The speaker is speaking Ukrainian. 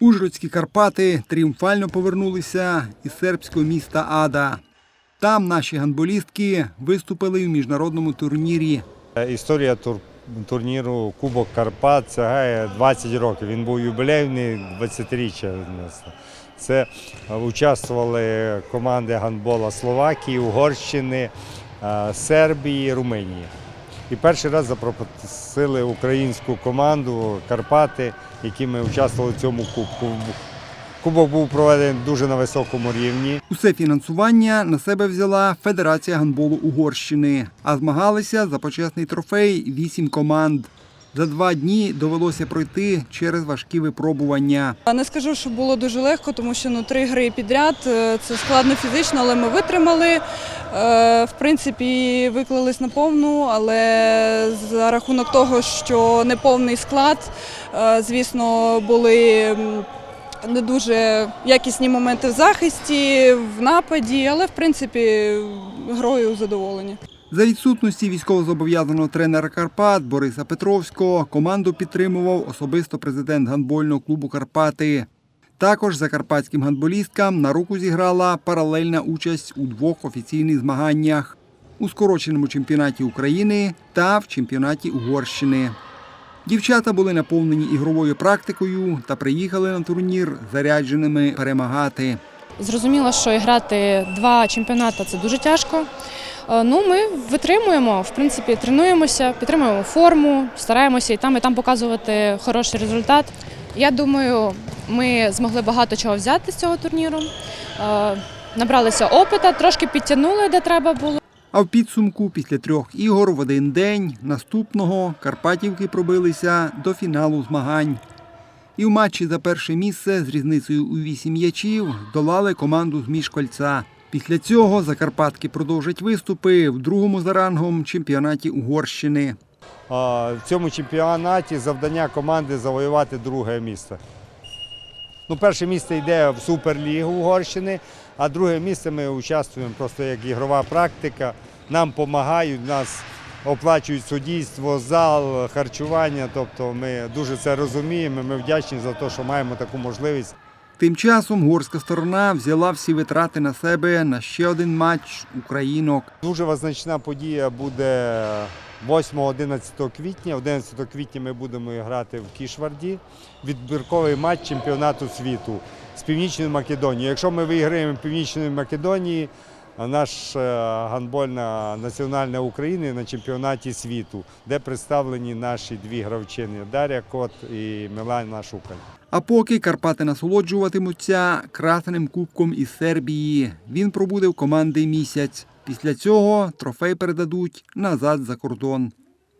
Ужгородські Карпати тріумфально повернулися із сербського міста Ада. Там наші гандболістки виступили в міжнародному турнірі. Історія тур- турніру Кубок Карпат сягає 20 років. Він був юбілейний 20-річчя. Це е, участвували команди гандбола Словакії, Угорщини, е, Сербії, Румунії. І перший раз запросили українську команду Карпати, які ми участвували в цьому кубку. Кубок був проведений дуже на високому рівні. Усе фінансування на себе взяла Федерація гандболу Угорщини, а змагалися за почесний трофей вісім команд. За два дні довелося пройти через важкі випробування. Не скажу, що було дуже легко, тому що ну три гри підряд е, це складно фізично, але ми витримали. Е, В принципі, виклались на повну, але за рахунок того, що неповний склад, е, звісно, були не дуже якісні моменти в захисті, в нападі, але в принципі грою задоволені. За відсутності військовозобов'язаного тренера Карпат Бориса Петровського команду підтримував особисто президент гандбольного клубу Карпати. Також закарпатським гандболісткам на руку зіграла паралельна участь у двох офіційних змаганнях у скороченому чемпіонаті України та в чемпіонаті Угорщини. Дівчата були наповнені ігровою практикою та приїхали на турнір зарядженими перемагати. Зрозуміло, що грати два чемпіонати це дуже тяжко. Е, Ну, ми витримуємо, в принципі, тренуємося, підтримуємо форму, стараємося і там, і там показувати хороший результат. Я думаю, ми змогли багато чого взяти з цього турніру. Е, Набралися опита, трошки підтягнули, де треба було. А в підсумку після трьох ігор в один день наступного Карпатівки пробилися до фіналу змагань. І в матчі за перше місце з різницею у вісім м'ячів долали команду з Мішкольця. Після цього Закарпатки продовжать виступи в другому за рангом чемпіонаті Угорщини. В цьому чемпіонаті завдання команди завоювати друге місце. Ну, перше місце йде в Суперлігу Угорщини, а друге місце ми участвуємо просто як ігрова практика. Нам допомагають, нас оплачують суддівство, зал, харчування. Тобто ми дуже це розуміємо. Ми вдячні за те, що маємо таку можливість. Тим часом горська сторона взяла всі витрати на себе на ще один матч українок. Дуже визначна подія буде 8-11 квітня. 11 квітня ми будемо грати в Кішварді. Відбірковий матч чемпіонату світу з Північною Македонією. Якщо ми виграємо Північної Македонії, наш е, гандбольна національна України на чемпіонаті світу, де представлені наші дві гравчини Дар'я Кот і Мілана Шукаль. А поки Карпати насолоджуватимуться красним кубком із Сербії. Він пробуде в команди місяць. Після цього трофей передадуть назад за кордон.